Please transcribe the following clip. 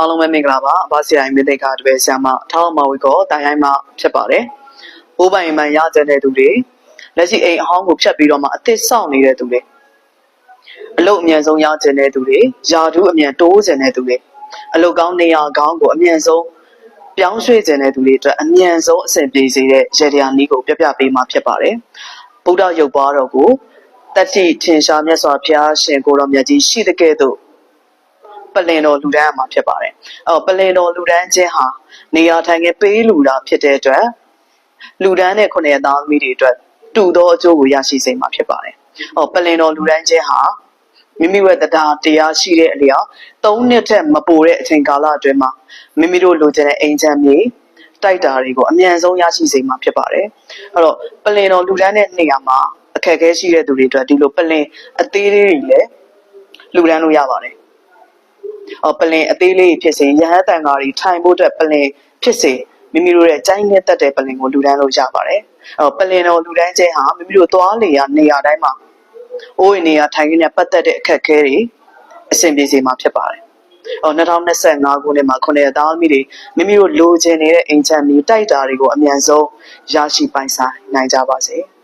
အားလုံးပဲမင်္ဂလာပါအဘဆရာမိသိက္ခာတပည့်ဆရာမထောက်အမဝေကောတိုင်တိုင်းမှာဖြစ်ပါတယ်။ဘိုးပိုင်မှန်ရကြတဲ့သူတွေလက်ရှိအိမ်အဟောင်းကိုဖြတ်ပြီးတော့မှအသစ်ဆောက်နေတဲ့သူတွေအလုတ်အမြန်ဆုံးရကြတဲ့သူတွေယာဒူးအမြန်တိုးကြတဲ့သူတွေအလုတ်ကောင်းနေရာကောင်းကိုအမြန်ဆုံးပြောင်းရွှေ့ကြတဲ့သူတွေအတွက်အမြန်ဆုံးအဆင်ပြေစေတဲ့ရေဒီယာနီးကိုပြပြပေးမှာဖြစ်ပါတယ်။ဗုဒ္ဓရုပ်ပွားတော်ကိုတတိထင်ရှားမြတ်စွာဘုရားရှင်ကိုတော်မြတ်ကြီးရှိတဲ့ကဲ့သို့ပ လင်တော်လူဒန်းအမှာဖြစ်ပါတယ်။အော်ပလင်တော်လူဒန်းချင်းဟာနေရာထိုင်ခင်းပေးလူတာဖြစ်တဲ့အတွက်လူဒန်းနဲ့ခုနှစ်သားသမီးတွေအတွက်တူသောအကျိုးကိုရရှိစေမှာဖြစ်ပါတယ်။အော်ပလင်တော်လူဒန်းချင်းဟာမိမိရဲ့တရားတရားရှိတဲ့အလျောက်၃နှစ်ထက်မပိုတဲ့အချိန်ကာလအတွင်းမှာမိမိတို့လိုချင်တဲ့အိမ်ချမ်းမြေတိုက်တာတွေကိုအမြန်ဆုံးရရှိစေမှာဖြစ်ပါတယ်။အဲ့တော့ပလင်တော်လူဒန်းတဲ့နေရာမှာအခက်အခဲရှိတဲ့သူတွေအတွက်ဒီလိုပလင်အသေးလေးတွေလည်းလူဒန်းလို့ရပါတယ်။အော် ပလင်အသေးလေးဖြစ်စေရဟန်းတန်ဃာတွေထိုင်ဖို့အတွက်ပလင်ဖြစ်စေမိမိတို့ရဲ့ကြိုင်းနဲ့တက်တဲ့ပလင်ကိုလူဒန်းလို့ရပါတယ်။အော်ပလင်တော်လူဒန်းခြင်းဟာမိမိတို့သွားလေရနေရာတိုင်းမှာအိုးအိမ်နေရာထိုင်ခင်းနဲ့ပတ်သက်တဲ့အခက်အခဲတွေအဆင်ပြေစေမှာဖြစ်ပါတယ်။အော်2025ခုနှစ်မှာခုနှစ်သားသမီးတွေမိမိတို့လိုချင်နေတဲ့အိမ်ချမ်းမြေတိုက်တာတွေကိုအမြန်ဆုံးရရှိပိုင်ဆိုင်နိုင်ကြပါစေ။